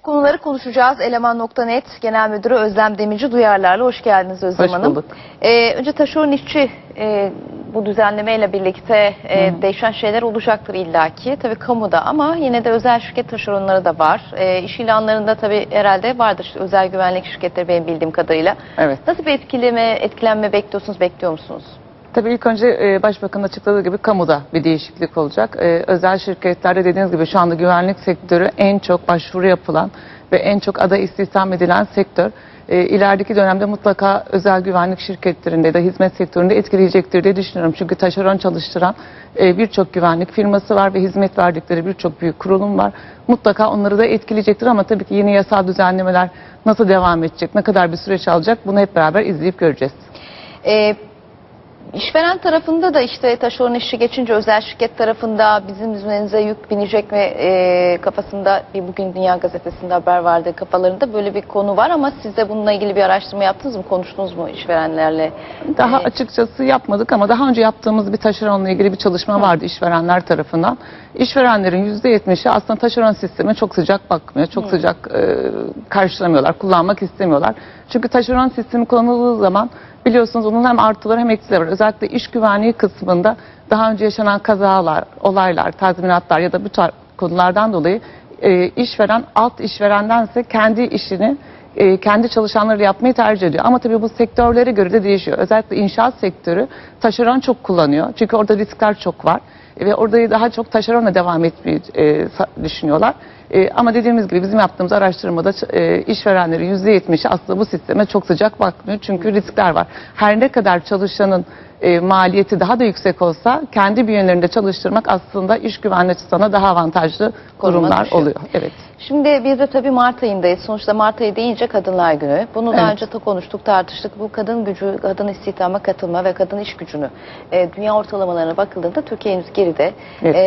Bu konuları konuşacağız. Eleman.net Genel Müdürü Özlem Demirci Duyarlar'la. Hoş geldiniz Özlem Hoş Hanım. bulduk. Ee, önce taşeron işçi e, bu düzenlemeyle birlikte e, değişen şeyler olacaktır illaki. Tabii kamuda ama yine de özel şirket taşeronları da var. E, iş ilanlarında tabii herhalde vardır işte özel güvenlik şirketleri benim bildiğim kadarıyla. Evet. Nasıl bir etkileme, etkilenme bekliyorsunuz, bekliyor musunuz? Tabii ilk önce e, Başbakan'ın açıkladığı gibi kamuda bir değişiklik olacak. E, özel şirketlerde dediğiniz gibi şu anda güvenlik sektörü en çok başvuru yapılan ve en çok aday istihdam edilen sektör. E, ilerideki dönemde mutlaka özel güvenlik şirketlerinde da hizmet sektöründe etkileyecektir diye düşünüyorum. Çünkü taşeron çalıştıran birçok güvenlik firması var ve hizmet verdikleri birçok büyük kurulum var. Mutlaka onları da etkileyecektir ama tabii ki yeni yasal düzenlemeler nasıl devam edecek, ne kadar bir süreç alacak bunu hep beraber izleyip göreceğiz. E, işveren tarafında da işte taşeron işi geçince özel şirket tarafında bizim üzerinize yük binecek mi e, kafasında bir bugün Dünya Gazetesi'nde haber vardı kafalarında böyle bir konu var ama siz de bununla ilgili bir araştırma yaptınız mı? Konuştunuz mu işverenlerle? Daha Ee, açıkçası yapmadık ama daha önce yaptığımız bir taşeronla ilgili bir çalışma vardı işverenler tarafından. İşverenlerin %70'i aslında taşeron sisteme çok sıcak bakmıyor, çok sıcak e, karşılamıyorlar, kullanmak istemiyorlar. Çünkü taşeron sistemi kullanıldığı zaman biliyorsunuz onun hem artıları hem eksileri var. Özellikle iş güvenliği kısmında daha önce yaşanan kazalar, olaylar, tazminatlar ya da bu tarz konulardan dolayı e, işveren alt işverendense kendi işini e, kendi çalışanları yapmayı tercih ediyor. Ama tabii bu sektörlere göre de değişiyor. Özellikle inşaat sektörü taşeron çok kullanıyor. Çünkü orada riskler çok var. Ve orada daha çok taşeronla devam etmeyi e, düşünüyorlar. E, ama dediğimiz gibi bizim yaptığımız araştırmada e, işverenlerin %70'i aslında bu sisteme çok sıcak bakmıyor. Çünkü riskler var. Her ne kadar çalışanın e, maliyeti daha da yüksek olsa kendi bünyelerinde çalıştırmak aslında iş güvenliği açısından daha avantajlı Konuma durumlar düşüyor. oluyor. Evet. Şimdi biz de tabii Mart ayındayız. Sonuçta Mart ayı deyince Kadınlar Günü. Bunu daha Evet. önce de konuştuk, tartıştık. Bu kadın gücü, kadın istihdama katılma ve kadın iş gücünü. e, dünya ortalamalarına bakıldığında Türkiye henüz geride. Evet. E,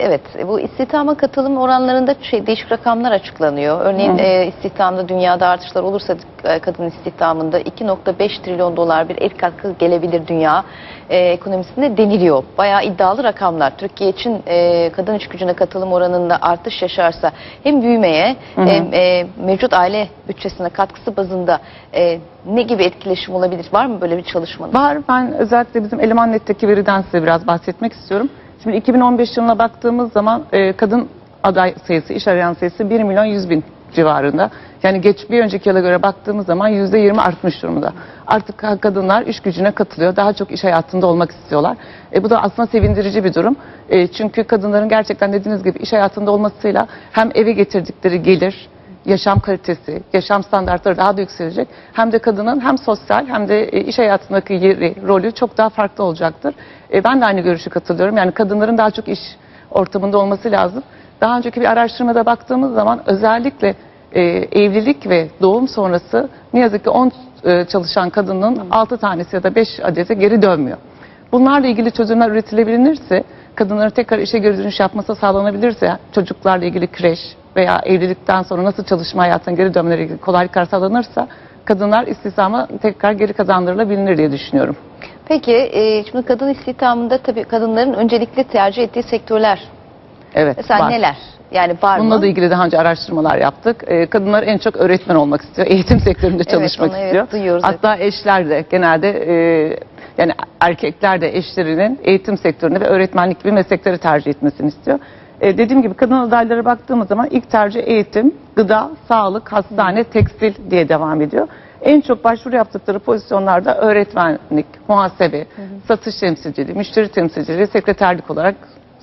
evet, bu istihdama katılım oranlarında şey, değişik rakamlar açıklanıyor. Örneğin e, istihdamda dünyada artışlar olursa e, kadın istihdamında 2.5 trilyon dolar bir el katkı gelebilir dünya e, ekonomisinde deniliyor. Bayağı iddialı rakamlar. Türkiye için e, kadın iş gücüne katılım oranında artış yaşarsa hem büyümeye hem e, mevcut aile bütçesine katkısı bazında e, ne gibi etkileşim olabilir? Var mı böyle bir çalışmanın? Var. Ben özellikle bizim Eleman Net'teki veriden size biraz bahsetmek istiyorum. Şimdi 2015 yılına baktığımız zaman e, kadın aday sayısı, iş arayan sayısı 1 milyon 100 bin civarında. Yani geç bir önceki yıla göre baktığımız zaman %20 artmış durumda. Artık ka- kadınlar iş gücüne katılıyor. Daha çok iş hayatında olmak istiyorlar. E, bu da aslında sevindirici bir durum. E, çünkü kadınların gerçekten dediğiniz gibi iş hayatında olmasıyla hem eve getirdikleri gelir, yaşam kalitesi, yaşam standartları daha da yükselecek. Hem de kadının hem sosyal hem de e, iş hayatındaki yeri, rolü çok daha farklı olacaktır. E, Ben de aynı görüşe katılıyorum. Yani kadınların daha çok iş ortamında olması lazım. Daha önceki bir araştırmada baktığımız zaman özellikle e, evlilik ve doğum sonrası ne yazık ki 10 e, çalışan kadının 6 tanesi ya da 5 adeti geri dönmüyor. Bunlarla ilgili çözümler üretilebilirse, kadınların tekrar işe geri dönüş yapması sağlanabilirse, çocuklarla ilgili kreş veya evlilikten sonra nasıl çalışma hayatına geri dönmeleri ilgili kolaylıklar sağlanırsa, kadınlar istihdama tekrar geri kazandırılabilir diye düşünüyorum. Peki e, şimdi kadın istihdamında tabii kadınların öncelikli tercih ettiği sektörler. Evet. Mesela var. neler? Yani var Bununla mı? da ilgili daha önce araştırmalar yaptık. Ee, kadınlar en çok öğretmen olmak istiyor, eğitim sektöründe çalışmak evet, istiyor. duyuyoruz Hatta eşler de genelde e, yani erkekler de eşlerinin eğitim sektöründe ve öğretmenlik gibi meslekleri tercih etmesini istiyor. E, dediğim gibi kadın adaylara baktığımız zaman ilk tercih eğitim, gıda, sağlık, hastane, tekstil diye devam ediyor. En çok başvuru yaptıkları pozisyonlarda öğretmenlik, muhasebe, satış temsilciliği, müşteri temsilciliği, sekreterlik olarak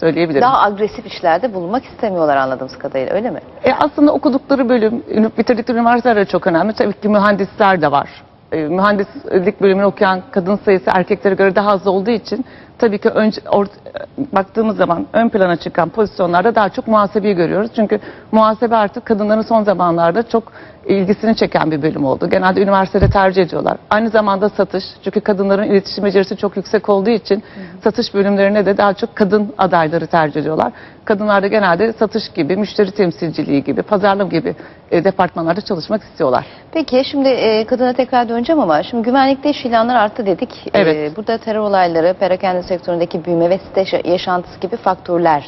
söyleyebilirim. Daha agresif işlerde bulunmak istemiyorlar anladığımız kadarıyla öyle mi? E aslında okudukları bölüm, bitirdikleri üniversiteler çok önemli. Tabii ki mühendisler de var. E, mühendislik bölümünü okuyan kadın sayısı erkeklere göre daha az olduğu için tabii ki önce, or- baktığımız zaman ön plana çıkan pozisyonlarda daha çok muhasebeyi görüyoruz. Çünkü muhasebe artık kadınların son zamanlarda çok ilgisini çeken bir bölüm oldu. Genelde üniversitede tercih ediyorlar. Aynı zamanda satış. Çünkü kadınların iletişim becerisi çok yüksek olduğu için satış bölümlerine de daha çok kadın adayları tercih ediyorlar. Kadınlar da genelde satış gibi, müşteri temsilciliği gibi, pazarlama gibi e, departmanlarda çalışmak istiyorlar. Peki şimdi e, kadına tekrar döneceğim ama şimdi güvenlikte iş ilanları arttı dedik. Evet. E, burada terör olayları, perakende sektöründeki büyüme ve site yaşantısı gibi faktörler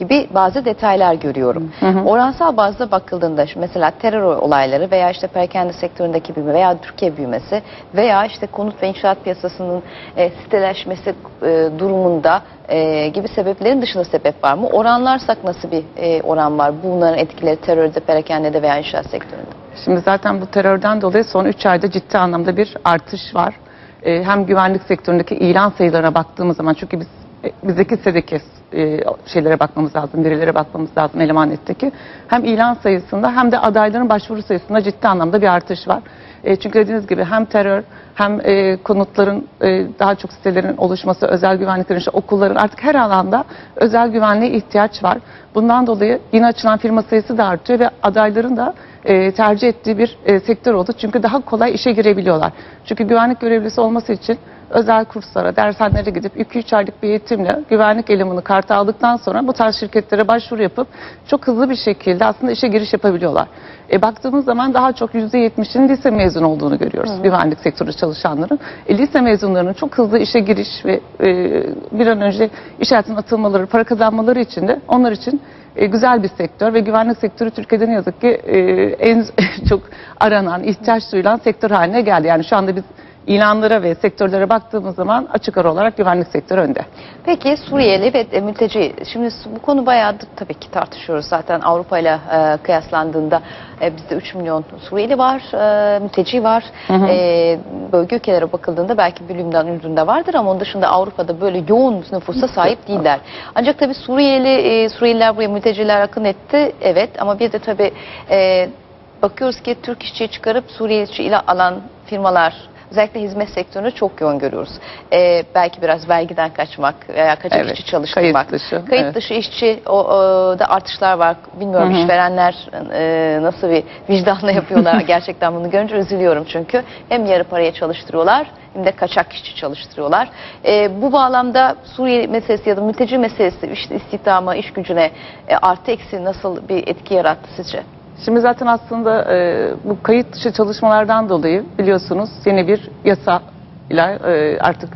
gibi bazı detaylar görüyorum. Oransal bazda bakıldığında mesela terör olayları veya işte perakende sektöründeki büyüme veya Türkiye büyümesi veya işte konut ve inşaat piyasasının e, siteleşmesi e, durumunda e, gibi sebeplerin dışında sebep var mı? Oranlarsak nasıl bir e, oran var? Bunların etkileri terörde, perakendede veya inşaat sektöründe. Şimdi zaten bu terörden dolayı son 3 ayda ciddi anlamda bir artış var. Ee, hem güvenlik sektöründeki ilan sayılarına baktığımız zaman çünkü biz e, bizdeki sedeki e, şeylere bakmamız lazım, verilere bakmamız lazım eleman netteki. Hem ilan sayısında hem de adayların başvuru sayısında ciddi anlamda bir artış var. E, çünkü dediğiniz gibi hem terör hem e, konutların e, daha çok sitelerin oluşması, özel güvenliklerin işte okulların artık her alanda özel güvenliğe ihtiyaç var. Bundan dolayı yine açılan firma sayısı da artıyor ve adayların da e, tercih ettiği bir e, sektör oldu. Çünkü daha kolay işe girebiliyorlar. Çünkü güvenlik görevlisi olması için özel kurslara, dershanelere gidip 2-3 aylık bir eğitimle güvenlik elemanı kartı aldıktan sonra bu tarz şirketlere başvuru yapıp çok hızlı bir şekilde aslında işe giriş yapabiliyorlar. E, baktığımız zaman daha çok %70'in lise mezunu olduğunu görüyoruz güvenlik sektörü çalışanların. E, lise mezunlarının çok hızlı işe giriş ve e, bir an önce iş hayatına atılmaları, para kazanmaları için de onlar için e, güzel bir sektör ve güvenlik sektörü Türkiye'de ne yazık ki e, en çok aranan, ihtiyaç duyulan sektör haline geldi. Yani şu anda biz ilanlara ve sektörlere baktığımız zaman açık ara olarak güvenlik sektörü önde. Peki Suriyeli ve e, mülteci, şimdi bu konu bayağıdır tabii ki tartışıyoruz zaten Avrupa ile e, kıyaslandığında e, bizde 3 milyon Suriyeli var, e, mülteci var. E, bölge ülkelere bakıldığında belki Bülüm'den Ürdün'de vardır ama onun dışında Avrupa'da böyle yoğun nüfusa sahip değiller. Ancak tabii Suriyeli, e, Suriyeliler buraya mülteciler akın etti evet ama bir de tabii e, bakıyoruz ki Türk işçiyi çıkarıp Suriyeli işçi ile alan firmalar özellikle hizmet sektöründe çok yoğun görüyoruz. Ee, belki biraz vergiden kaçmak veya kaçak Evet, işçi çalıştırmak. kayıt dışı, Kayıt evet. dışı işçi o, o da artışlar var. Bilmiyorum Hı hı. işverenler e, nasıl bir vicdanla yapıyorlar gerçekten bunu görünce üzülüyorum çünkü. Hem yarı paraya çalıştırıyorlar hem de kaçak işçi çalıştırıyorlar. Ee, bu bağlamda Suriye meselesi ya da mülteci meselesi işte istihdama, iş gücüne e, artı eksi nasıl bir etki yarattı sizce? Şimdi zaten aslında e, bu kayıt dışı çalışmalardan dolayı biliyorsunuz yeni bir yasa ile e, artık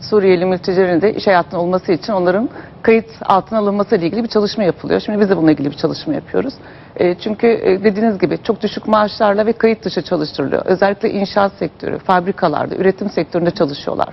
Suriyeli mültecilerin de iş hayatında olması için onların kayıt altına alınması ile ilgili bir çalışma yapılıyor. Şimdi biz de bununla ilgili bir çalışma yapıyoruz. E, çünkü e, dediğiniz gibi çok düşük maaşlarla ve kayıt dışı çalıştırılıyor. Özellikle inşaat sektörü, fabrikalarda, üretim sektöründe çalışıyorlar.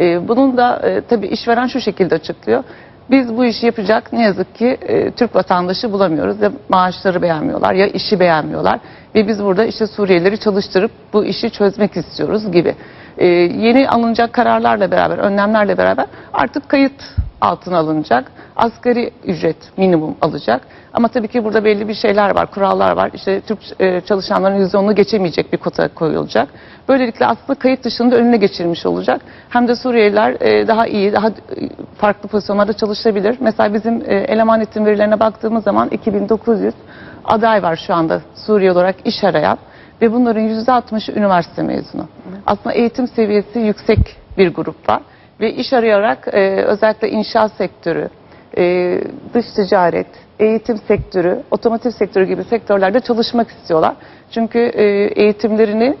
E, bunun da e, tabii işveren şu şekilde açıklıyor. Biz bu işi yapacak ne yazık ki e, Türk vatandaşı bulamıyoruz. Ya maaşları beğenmiyorlar ya işi beğenmiyorlar. Ve biz burada işte Suriyelileri çalıştırıp bu işi çözmek istiyoruz gibi. E, yeni alınacak kararlarla beraber, önlemlerle beraber artık kayıt altına alınacak. Asgari ücret minimum alacak. Ama tabii ki burada belli bir şeyler var, kurallar var. İşte Türk e, çalışanların %10'unu geçemeyecek bir kota koyulacak. Böylelikle aslında kayıt dışında önüne geçirmiş olacak. Hem de Suriyeliler e, daha iyi, daha e, farklı pozisyonlarda çalışabilir. Mesela bizim e, eleman eğitim verilerine baktığımız zaman 2900 aday var şu anda Suriye olarak iş arayan ve bunların %60'ı üniversite mezunu. Aslında eğitim seviyesi yüksek bir grup var ve iş arayarak e, özellikle inşaat sektörü, e, dış ticaret, eğitim sektörü, otomotiv sektörü gibi sektörlerde çalışmak istiyorlar. Çünkü e, eğitimlerini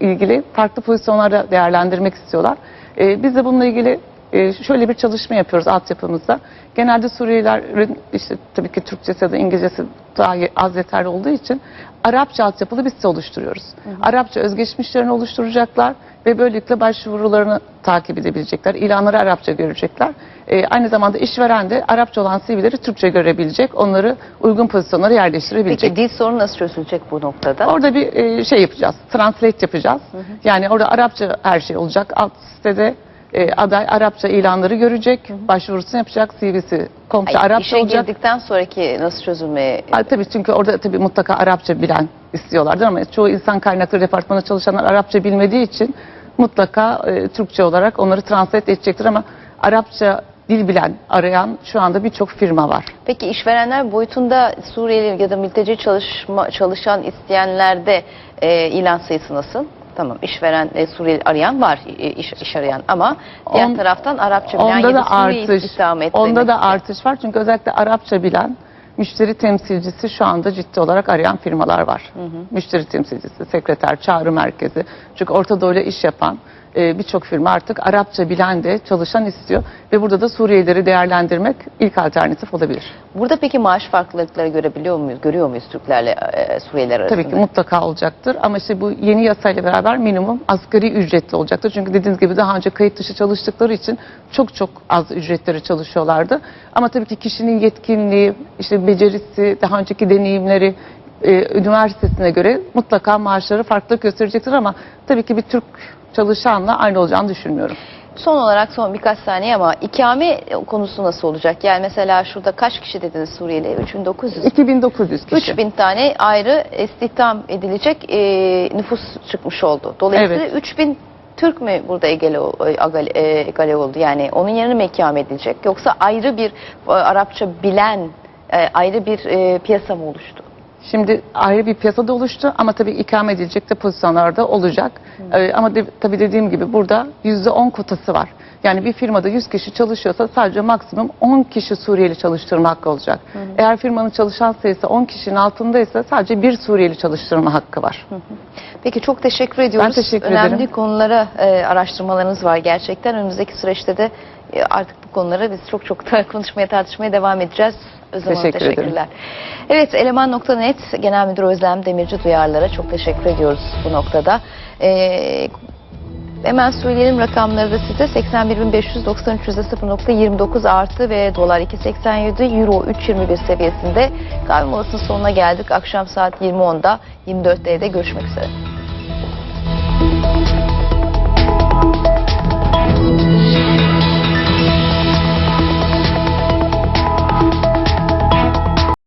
ilgili farklı pozisyonlarda değerlendirmek istiyorlar. E, biz de bununla ilgili e, şöyle bir çalışma yapıyoruz altyapımızda. Genelde Suriyelilerin işte tabii ki Türkçesi ya da İngilizcesi daha az yeterli olduğu için Arapça altyapılı bir site oluşturuyoruz. Arapça özgeçmişlerini oluşturacaklar ve böylelikle başvurularını takip edebilecekler. İlanları Arapça görecekler. E, aynı zamanda işveren de Arapça olan CV'leri Türkçe görebilecek. Onları uygun pozisyonlara yerleştirebilecek. Peki dil sorunu nasıl çözülecek bu noktada? Orada bir e, şey yapacağız. Translate yapacağız. Yani orada Arapça her şey olacak. Alt sitede e, aday Arapça ilanları görecek. Başvurusunu yapacak. CV'si Hayır, Arapça işe olacak. girdikten sonraki nasıl çözülmeye Ha, tabii çünkü orada tabii mutlaka Arapça bilen istiyorlardır ama çoğu insan kaynakları departmanında çalışanlar Arapça bilmediği için mutlaka e, Türkçe olarak onları translate edecektir ama Arapça dil bilen arayan şu anda birçok firma var. Peki işverenler boyutunda Suriyeli ya da mülteci çalışma, çalışan isteyenlerde e, ilan sayısı nasıl? Tamam işveren e, Suriyeli arayan var e, iş, iş arayan ama diğer On- taraftan Arapça bilen Onda ya da da artış. Onda da artış var çünkü özellikle Arapça bilen müşteri temsilcisi şu anda ciddi olarak arayan firmalar var. Müşteri temsilcisi, sekreter, çağrı merkezi. Çünkü Orta Doğu'yla iş yapan e, birçok firma artık Arapça bilen de çalışan istiyor ve burada da Suriyelileri değerlendirmek ilk alternatif olabilir. Burada peki maaş farklılıkları görebiliyor muyuz? Görüyor muyuz Türklerle e, Suriyeliler arasında? Tabii ki mutlaka olacaktır ama işte bu yeni yasayla beraber minimum asgari ücretli olacaktır. Çünkü dediğiniz gibi daha önce kayıt dışı çalıştıkları için çok çok az ücretleri çalışıyorlardı. Ama tabii ki kişinin yetkinliği, işte becerisi, daha önceki deneyimleri, e, üniversitesine göre mutlaka maaşları farklılık gösterecektir ama tabii ki bir Türk çalışanla aynı olacağını düşünmüyorum. Son olarak son birkaç saniye ama ikame konusu nasıl olacak? Yani mesela şurada kaç kişi dediniz Suriyeli? 3900. 2900 kişi. 3000 tane ayrı istihdam edilecek e, nüfus çıkmış oldu. Dolayısıyla Evet. 3000 Türk mü burada egale, e, e, egale oldu? Yani onun yerine mi ikame edilecek? Yoksa ayrı bir e, Arapça bilen ayrı bir e, piyasa mı oluştu? Şimdi ayrı bir piyasada oluştu ama tabii ikame edilecek de pozisyonlarda olacak. Ee, ama de, tabii dediğim gibi burada %10 kotası var. Yani bir firmada 100 kişi çalışıyorsa sadece maksimum 10 kişi Suriyeli çalıştırma hakkı olacak. Eğer firmanın çalışan sayısı 10 kişinin altındaysa sadece bir Suriyeli çalıştırma hakkı var. Peki çok teşekkür ediyoruz. Ben teşekkür Önemli ederim. konulara e, araştırmalarınız var gerçekten. Önümüzdeki süreçte de e, artık bu konuları biz çok çok da konuşmaya tartışmaya devam edeceğiz. Özlem Hanım Teşekkür ederim. teşekkürler. Evet Eleman.net Genel Müdür Özlem Demirci Duyarlara çok teşekkür ediyoruz bu noktada. E, Hemen söyleyelim rakamları da size 81.593 %0.29 artı ve dolar 2.87 euro 3.21 seviyesinde kahve molasının sonuna geldik. Akşam saat 20.10'da 24'te görüşmek üzere.